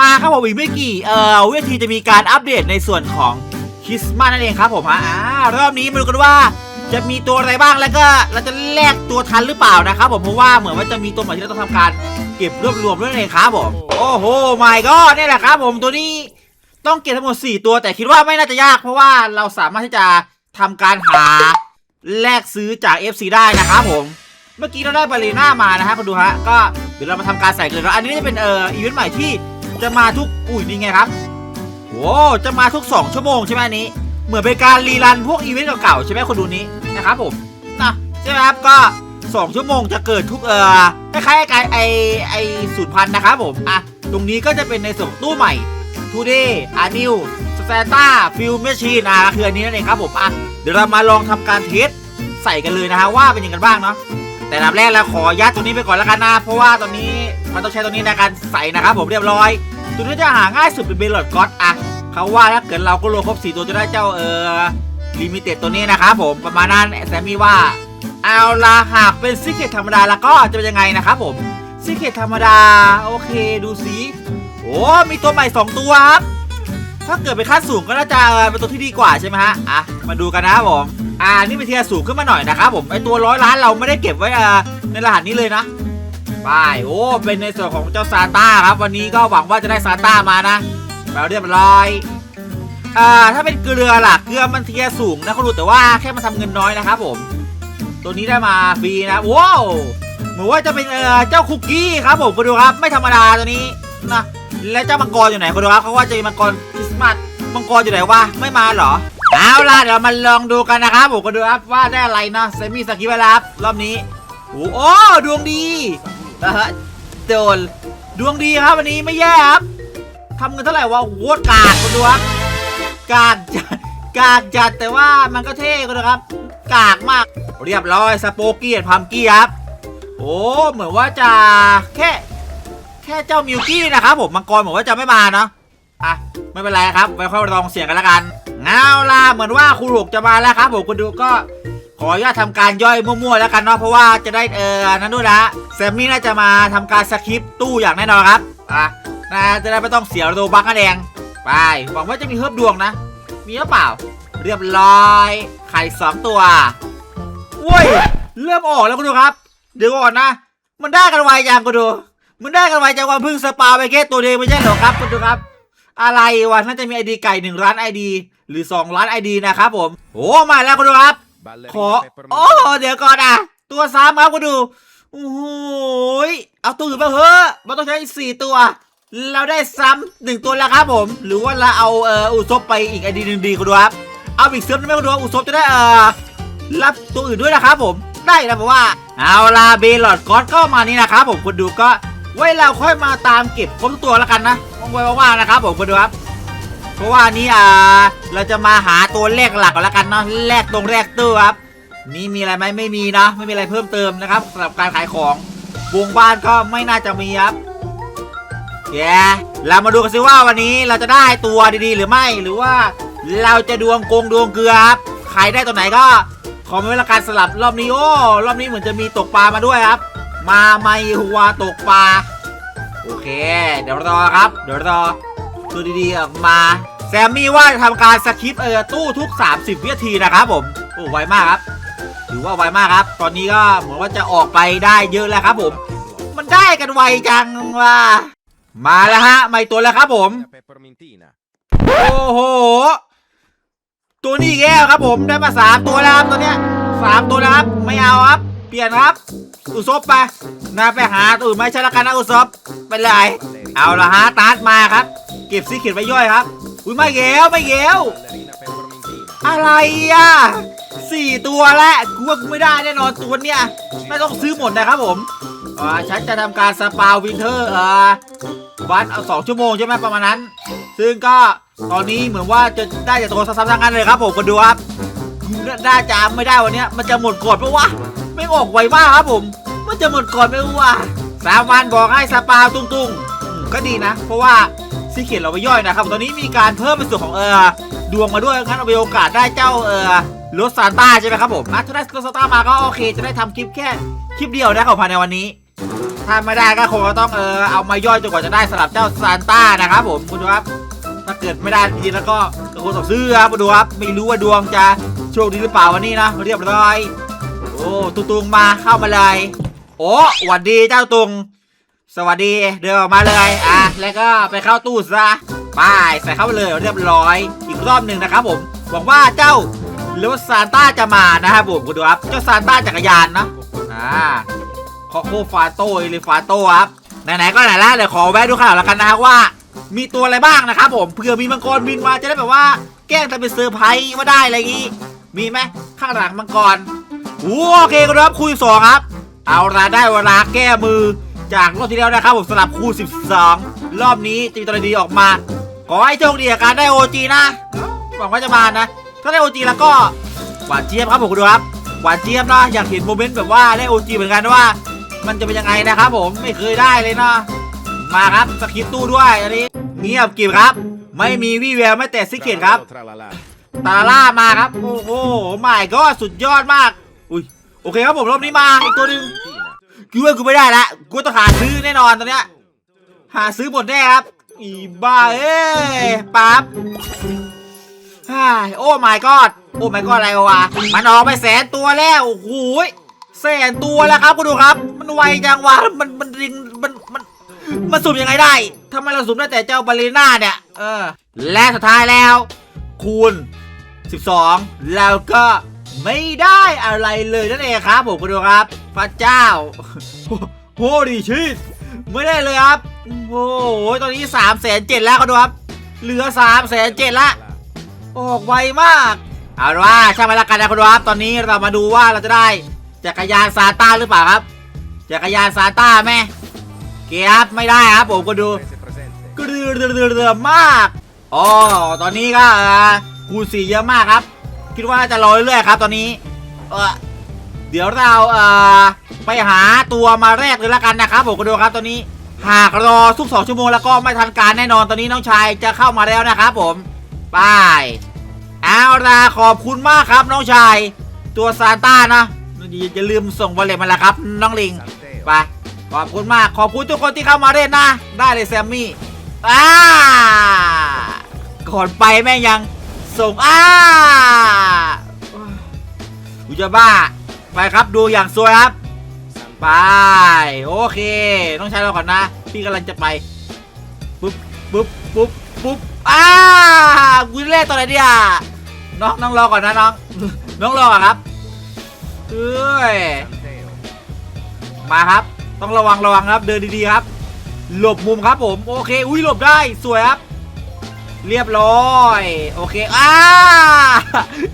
มาครับผมอีกไม่กี่เอ่อวิธีจะมีการอัปเดตในส่วนของคริสต์มาสนั่นเองครับผมฮะอ่ารอบนี้มาดูกันว่าจะมีตัวอะไรบ้างแล้วก็เราจะแลกตัวทันหรือเปล่านะครับผมเพราะว่าเหมือนว่าจะมีตัวใหม่ที่เราต้องทำการเก็บรวบรวมด้วยนั่นเองครับผมโอ้โหไม่ก็นี่แหละครับผมตัวนี้ต้องเก็บทั้งหมด4 ตัวแต่คิดว่าไม่น่าจะยาก เพราะว่าเราสามารถที่จะทำการหาแลกซื้อจาก FC ได้นะครับผม เมื่อกี้เราได้บาลีน่ามานะฮะคุณดูฮะก็เดี๋ยวเรามาทำการใส่กันเลยแล้วอันนี้จะเป็นเอ่ออีเวนต์ใหม่ที่ จะมาทุกอุ้ยนี่ไงครับโอ้จะมาทุก 2 ชั่วโมงใช่ไหมนี้ เหมือนเป็นการรีรันพวกอีเวนต์เก่าๆใช่ไหมคนดูนี้นะครับผมนะใช่ไหมครับก็ 2 ชั่วโมงจะเกิดทุกเอ่อคล้ายๆกับไอไอสูตรพันธ์นะครับผมอะตรงนี้ก็จะเป็นในส่วนของตู้ใหม่ Today a New s t a t a Field Machine อะคืออันนี้นั่นเองครับผมอะเดี๋ยวเรามาลองทำการเทสใส่กันเลยนะฮะว่าเป็นยังไงกันบ้างเนาะ แต่ลำแรกเราขอยัดตัวนี้ไปก่อนแล้วกันนะเพราะว่าตอนนี้มันต้องใช้ตัวนี้ในการใส่นะครับผมเรียบร้อย ตัวนี้จะหาง่ายสุดเป็นเบลลอดก็อตอะเขาว่าถ้าเกิดเราก็รวมครบสี่ตัวจะได้เจ้าเออลิมิเต็ดตัวนี้นะครับผมประมาณนั้นแซมมี่ว่าเอาละหากเป็นซิกเก็ตธรรมดาแล้วก็จะเป็นยังไงนะครับผมซิกเก็ตธรรมดาโอเคดูสิโอ้มีตัวใหม่ 2 ตัวครับถ้าเกิดเป็นขั้นสูงก็น่าจะเป็นตัวที่ดีกว่าใช่ไหมฮะอะมาดูกันนะครับผม อ่านี่เป็นเทียร์สูงขึ้นมาหน่อยนะครับผมไอตัวร้อยล้านเราไม่ได้เก็บไว้อ่าในรหัสนี้เลยนะไปโอ้เป็นในส่วนของเจ้าซานต้าครับ วันนี้ก็หวังว่าจะได้ซานต้ามานะแล้วเรียบร้อยอ่าถ้าเป็นเกลือล่ะเกลือมันเทียร์สูงนะคุณดูแต่ว่าแค่มันทำเงินน้อยนะครับผมตัวนี้ได้มาฟรีนะว้าวเหมือนว่าจะเป็นเออเจ้าคุกกี้ครับผมคุณดูครับไม่ธรรมดาตัวนี้นะแล้วเจ้ามังกรอยู่ไหนคุณดูครับเขาว่าจะมีมังกรคริสต์มาสมังกรอยู่ไหนวะไม่มาเหรอ เอาล่ะเดี๋ยวมาลองดูกันนะครับผมก็ดูครับว่าได้อะไรเนาะเซมิสกิไว้ครับรอบนี้โอ้โหดวงดีนะฮะโดนดวงดีครับวันนี้ไม่แย่ครับทำเงินเท่าไหร่วะโวตกากคุณดูครับกากจัดกากจัดแต่ว่ามันก็เท่คุณดูครับ กากมาก เรียบร้อยสโปกี้พัมกี้ครับโอ้เหมือนว่าจะแค่แค่เจ้ามิวกี้นะครับผมมังกรเหมือนว่าจะไม่มาเนาะอะไม่เป็นไรครับไว้ค่อยลองเสียงกันละกัน เอาล่ะเหมือนว่าครูหกจะมาแล้วครับผมคุณดูก็ขออนุญาตทำการย่อยมั่วๆแล้วกันเนาะเพราะว่าจะได้เออนั้นด้วยนะแซมมี่น่าจะมาทำการสคริปต์ตู้อย่างแน่นอนครับอะนะจะได้ไม่ต้องเสียโรบักนั่นเองไปหวังว่าจะมีเฮิร์บดวงนะ มีหรือเปล่า เรียบร้อย ไข่สองตัวโว้ยเริ่มออกแล้วคุณดูครับ เดี๋ยวก่อนนะ มันได้กันไวจังคุณดู มันได้กันไวจังว่าเพิ่งสปาไปแค่ตัวเดียวไม่ใช่หรอครับคุณดูครับ อะไรวะน่าจะมีไอดีไก่หนึ่งล้านไอดี หรือ 2 ล้านไอดีนะครับผมโอ้มาแล้วคุณดูครับ ขอโอ้เดี๋ยวก่อนอะ ตัวซ้ำครับคุณดูโอ้โหยเอาตัวอื่นมาเถอะมันต้องใช้สี่ตัว เราได้ซ้ำหนึ่งตัวแล้วครับผม หรือว่าเราเอาเอ่ออุซบไปอีกไอดีหนึ่งดีคุณดูครับเอาอีกเซิร์ฟได้ไหมคุณดูครับอุซบจะได้เอ่อรับตัวอื่นด้วยนะครับผมได้นะผมว่าเอาลาเบลอดก็อดก็มานี่นะครับผมคุณดูก็ไว้เราค่อยมาตามเก็บครบทุกตัวแล้วกันนะไว้ว่างๆนะครับผมคุณดูครับ เพราะว่านี้อ่าเราจะมาหาตัวเลขหลักก่อนล้วกันเนาะแลกตรงแรกตู้ครับ นี่มีอะไรไหมไม่มีนะไม่มีอะไรเพิ่มเติมนะครับสำหรับการขายของวงบ้านก็ไม่น่าจะมีครับแกเรามาดูกันสิว่าวันนี้เราจะได้ตัวดีๆ หรือไม่หรือว่าเราจะดวงโกงดวงเกลือครับใครได้ตัวไหนก็ขอไม่เวลาการสลับรอบนี้โอ้รอบนี้เหมือนจะมีตกปลามาด้วยครับ มาไม่หัวตกปลาโอเค เดี๋ยวรอครับ เดี๋ยวรอ ตัวดีๆออกมา แซมมี่ว่าจะทำการสคิปต์เออตู้ทุก 30 วินาทีนะครับผม โอ้ไวมากครับ ถือว่าไวมากครับ ตอนนี้ก็เหมือนว่าจะออกไปได้เยอะแล้วครับผม มันได้กันไวจังว่ามาแล้วฮะไม่ตัวแล้วครับผม โอ้โห ตัวนี้แย่ครับผม ได้มาสามตัวแล้วครับตัวเนี้ยสามตัวแล้วครับ ไม่เอาครับ เปลี่ยนครับ อุซบไปนะไปหาตัวอื่นไม่ใช่ละกันนะอุซบไปเลยเอาละฮะตาร์ทมาครับ เก็บซีเขียนไว้ย่อยครับ อุ้ยไม่เกวไม่เกว Ballerina peppermintina. อะไรอะสี่ตัวแล้วกูว่ากูไม่ได้แน่นอนตัวเนี้ยไม่ต้องซื้อหมดนะครับผมอ่าฉันจะทำการสปาวินเทอร์อ่าวันเอาสองชั่วโมงใช่ไหมประมาณนั้น ซึ่งก็ตอนนี้เหมือนว่าจะได้จากตัวซ้ำๆทั้งนั้นเลยครับผมมาดูครับน่าจะไม่ได้วันเนี้ยมันจะหมดก่อนปะวะไม่ออกไวมากครับผม มันจะหมดก่อนไหมวะสามวันบอกให้สปาตุ้งๆก็ดีนะ เพราะว่า ซีเขียนเราไปย่อยนะครับ ตอนนี้มีการเพิ่มเป็นส่วนของเออดวงมาด้วยงั้นเอาไปโอกาสได้เจ้าเออรถซานต้าใช่ไหมครับผมอะถ้าได้รถซานต้ามาก็โอเค จะได้ทำคลิปแค่คลิปเดียวนะครับภายในวันนี้ ถ้าไม่ได้ก็คงจะต้องเออเอามาย่อยจนกว่าจะได้สลับเจ้าซานต้านะครับผมคุณดูครับ ถ้าเกิดไม่ได้จริงๆแล้วก็ก็คงต้องซื้อครับมาดูครับไม่รู้ว่าดวงจะโชคดีหรือเปล่าวันนี้นะเรียบร้อย โอ้ตุงตุงมาเข้ามาเลยโอ้หวัดดีเจ้าตุง สวัสดีเดินออกมาเลยอะแล้วก็ไปเข้าตู้ซะไปใส่เข้าไปเลยเรียบร้อย อีกรอบหนึ่งนะครับผมหวังว่าเจ้าหรือว่าซานต้าจะมานะครับผมคุณดูครับเจ้าซานต้าจักรยานนะอ่าคอโคฟาโต้หรือฟาโต้ครับไหนๆก็ไหนแล้วเดี๋ยวขอแวะดูข่าวแล้วกันนะครับว่า มีตัวอะไรบ้างนะครับผมเผื่อมีมังกรบินมาจะได้แบบว่า แกล้งทำเป็นเซอร์ไพรส์ว่าได้อะไรอย่างงี้มีไหมข้างหลังมังกรโอเคครับคูณสองครับ เอาละได้เวลาแก้มือ จากรอบที่แล้วนะครับผมสลับคูณ12 รอบนี้จะมีตัวดีออกมา ขอให้โชคดีกับการได้โอจีนะหวังว่าจะมานะ ถ้าได้โอจีแล้วก็หวานเจี๊ยบครับผมดูครับหวานเจี๊ยบนะอยากเห็นโมเมนต์แบบว่าได้โอจีเหมือนกันว่า มันจะเป็นยังไงนะครับผมไม่เคยได้เลยนะมาครับสคริปตู้ด้วยอันนี้เงียบกริบครับ ไม่มีวี่แววไม่แต่ซิกเกตครับตาล่ามาครับ โอ้โหไม่ก็สุดยอดมาก อุ้ยโอเคครับผมรอบนี้มาอีกตัวหนึ่ง กูว่ากูไม่ได้ละกูต้องหาซื้อแน่นอนตอนเนี้ยหาซื้อหมดแน่ครับอีบ้าเอ้ยปั๊บโอ้ my god โอ้ my god อะไรวะมันออกไปแสนตัวแล้วโอ้โหยแสนตัวแล้วครับคุณดูครับ มันไวจังวะมันมันริงมันมันมันสุ่มยังไงได้ทำไมเราสุ่มได้แต่เจ้าบาเลน่าเนี่ยเออและสุดท้ายแล้ว คูณ 12 แล้วก็ ไม่ได้อะไรเลยนั่นเองครับผมคุณดูครับ พระเจ้าโอ้ดีชิตไม่ได้เลยครับ โอ้โหตอนนี้3ามแสนเจ็ดแล้วก็ดูครับ เหลือ3ามแสนเจ็ดละออกไวมากเอาว่าช่างมันละกันนะคุณดูครับ ตอนนี้เรามาดูว่าเราจะได้จักรยานซาต้าหรือเปล่าครับจักรยานซาต้าไหมเกียร์ไม่ได้ครับผมก็ดูกระเรือเรือเรือเรือมากอ๋อตอนนี้ก็คูณสี่เยอะมากครับ คิดว่าจะรอเรื่อยๆครับ ตอนนี้เออเดี๋ยวเราเอ่อไปหาตัวมาแรกเลยละกันนะครับผมก็ดูครับตอนนี้ หากรอทุกสองชั่วโมงแล้วก็ไม่ทันการแน่นอนตอนนี้น้องชายจะเข้ามาแล้วนะครับผมไปเอาละขอบคุณมากครับน้องชาย ตัวซานต้านะอย่าลืมส่งวอลเล็ตมาละครับ น้องลิงไปขอบคุณมากขอบคุณทุกคนที่เข้ามาเล่นนะ ได้เลยแซมมี่อ้าก่อนไปแม่ยัง ส่งอ้ากูจะบ้า ไปครับดูอย่างสวยครับ ไป โอเค ต้องใช้เราก่อนนะ พี่กำลังจะไป ปุ๊บปุ๊บปุ๊บปุ๊บอ้ากูเล่นตัวไหนเนี่ยน้องน้องรอก่อนนะน้อง น้องรอก่อนครับเอ้ยมาครับ ต้องระวังระวังครับ เดินดีๆครับ หลบมุมครับผม โอเค อุ้ยหลบได้ สวยครับ เรียบร้อย โอเค อ้า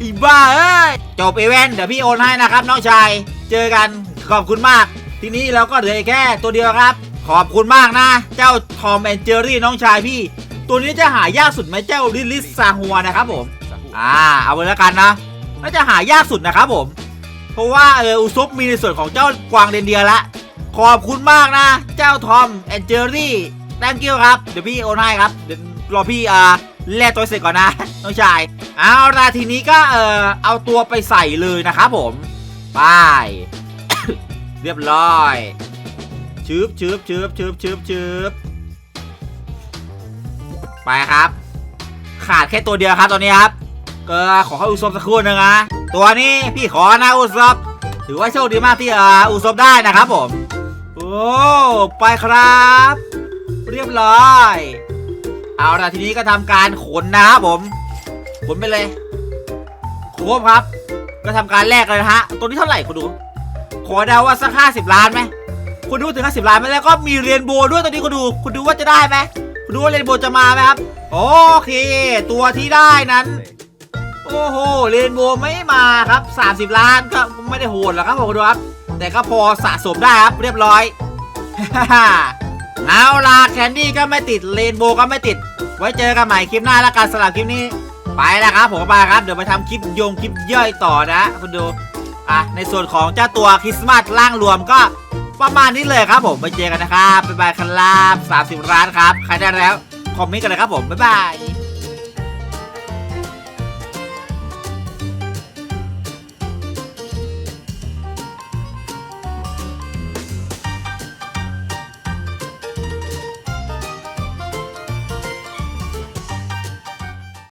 อีบ้าเอ้ย จบเอเวนต์เดี๋ยวพี่โอนให้นะครับ น้องชาย เจอกันขอบคุณมาก ทีนี้เราก็เหลืออีกแค่ตัวเดียวครับ ขอบคุณมากนะ เจ้าทอมแอนเจอรี่น้องชายพี่ ตัวนี้จะหายากสุดไหมเจ้าลิลิสซาฮัวนะครับผม Sahur. อ่า เอาไว้แล้วกันนะน่าจะหายากสุดนะครับผม เพราะว่าเอออุซบมีในส่วนของเจ้ากวางเรนเดียร์ละ ขอบคุณมากนะ เจ้าทอมแอนเจอรี่ thank you ครับ เดี๋ยวพี่โอนให้ครับเดี๋ยว รอพี่อ่าแลกตัวเสร็จก่อนนะน้องชายเอาละทีนี้ก็เออเอาตัวไปใส่เลยนะครับผมไปเรียบร้อยชืบชืบชืบชืบชืบชืบไปครับ ขาดแค่ตัวเดียวครับตอนนี้ครับก็ขอให้อุซบสักครู่หนึงนะตัวนี้พี่ขอนะอุซบถือว่าโชคดีมากที่เอ่ออุซบได้นะครับผมโอ้ไปครับ เรียบร้อย เอาละทีนี้ก็ทำการขนนะครับผม ขนไปเลยครบครับ ก็ทำการแลกเลยนะฮะ ตัวนี้เท่าไหร่คุณดู ขอเดาว่าสักห้าสิบล้านไหมคุณดูถึงห้าสิบล้านไหมแล้วก็มีเรียนโบด้วยตัวนี้คุณดู คุณดูว่าจะได้ไหมคุณดูว่าเรียนโบจะมาไหมครับ โอเค ตัวที่ได้นั้น โอ้โห เรียนโบไม่มาครับ30ล้านก็ไม่ได้โหดหรอกครับผมดูครับ แต่ก็พอสะสมได้ครับเรียบร้อย เอาล่ะแคนดี้ก็ไม่ติดเรนโบว์ก็ไม่ติด ไว้เจอกันใหม่คลิปหน้าแล้วกันสำหรับคลิปนี้ ไปแล้วครับผมไปครับ เดี๋ยวไปทำคลิปโยงคลิปย่อยต่อนะคุณดูอะในส่วนของเจ้าตัวคริสต์มาสร่างรวมก็ประมาณนี้เลยครับผมไปเจอกันนะครับบ๊ายบายครับ30 ร้านครับ ใครได้แล้ว คอมเมนต์กันเลยครับผมบ๊ายบาย